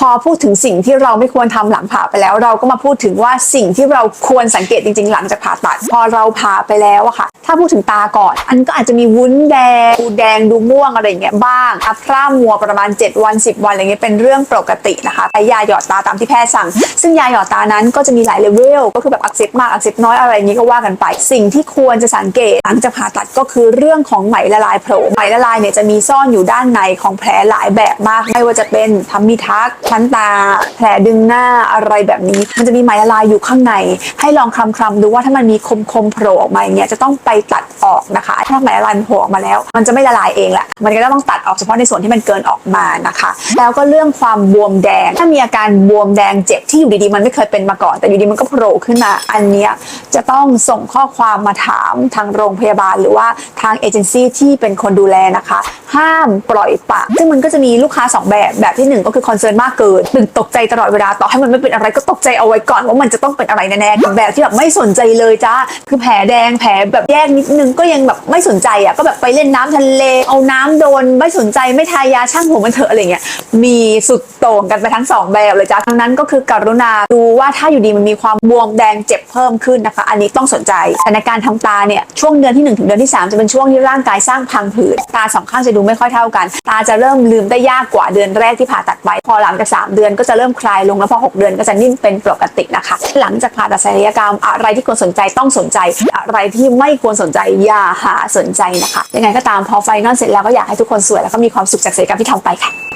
พอพูดถึงสิ่งที่เราไม่ควรทำหลังผ่าไปแล้ว เราก็มาพูดถึงว่าสิ่งที่เราควรสังเกตจริง ๆ หลังจากผ่าตัด พอเราผ่าไปแล้วอะค่ะ ถ้าพูดถึงตาก่อน อันก็อาจจะมีวุ้นแดงดูแดงดูม่วงอะไรอย่างเงี้ยบ้างอัพร่ามัวประมาณ 7 วัน 10 วันอะไรเงี้ยเป็นเรื่องปกตินะคะใช้ยาหยอดตาตามที่แพทย์สั่ง ซึ่งยาหยอดตานั้นก็จะมีหลายเลเวลก็คือแบบอักเสบมากอักเสบน้อยอะไรอย่างงี้ก็ว่ากันไป สิ่งที่ควรจะสังเกตหลังจากผ่าตัดก็คือเรื่องของไหมละลายโผล่ไหมละลายเนี่ยจะมีซ่อนอยู่ด้านในของแผลหลายแบบมาก ไม่ว่าจะเป็นทำมีทักชั้นตา แผลดึงหน้าอะไรแบบนี้ มันจะมีไหมละลายอยู่ข้างใน ให้ลองคลำคลำๆดูว่าถ้ามันมีคมคมๆโผล่ออกมาอย่างเงี้ยจะต้องไปตัดออกนะคะ ถ้าไหมละลายมันโผล่ออกมาแล้ว มันจะไม่ละลายเองแหละมันก็ต้องตัดออกเฉพาะในส่วนที่มันเกินออกมานะคะ แล้วก็เรื่องความบวมแดง ถ้ามีอาการบวมแดงเจ็บที่อยู่ดีๆมันไม่เคยเป็นมาก่อน แต่อยู่ดีมันก็โผล่ขึ้นมาอันเนี้ยจะต้องส่งข้อความมาถามทางโรงพยาบาล หรือว่าทางเอเจนซี่ที่เป็นคนดูแลนะคะ ห้ามปล่อยปะ ซึ่งมันก็จะมีลูกค้าสองแบบแบบที่หนึ่งก็คือคอนเซิร์นมากเกินตื่นตกใจตลอดเวลาต่อให้มันไม่เป็นอะไรก็ตกใจเอาไว้ก่อนว่ามันจะต้องเป็นอะไรแน่ๆกับแบบที่แบบไม่สนใจเลยจ้าคือแผลแดงแผลแบบแยกนิดนึงก็ยังแบบไม่สนใจอะก็แบบไปเล่นน้ำทะเล เอาน้ำโดนไม่สนใจไม่ทายาช่างหัวมันเถอะอะไรเงี้ยมีสุดโต่งกันไปทั้งสองแบบเลยจ้าทั้งนั้นก็คือการุณาดูว่าถ้าอยู่ดีมันมีความบวมแดงเจ็บเพิ่มขึ้นนะคะอันนี้ต้องสนใจแต่ในการทำตาเนี่ยช่วงเดือนที่ 1 ถึงเดือนที่ 3 จะเป็นช่วงที่ร่างกายสร้างพังผืดตาสองข้างจะดูไม่ค่อยเท่ากัน ตาจะเริ่มลืมได้ยากกว่าเดือนแรกที่ผ่าตัดไป พอหลังจาก 3 เดือนก็จะเริ่มคลายลงแล้วพอ 6 เดือนก็จะนิ่มเป็นปกตินะคะ หลังจากผ่าตัดศัลยกรรมอะไรที่ควรสนใจต้องสนใจ อะไรที่ไม่ควรสนใจอย่าหาสนใจนะคะยังไงก็ตามพอไฟนอลเสร็จแล้วก็อยากให้ทุกคนสวยแล้วก็มีความสุขจากศัลยกรรมที่ทำไปค่ะ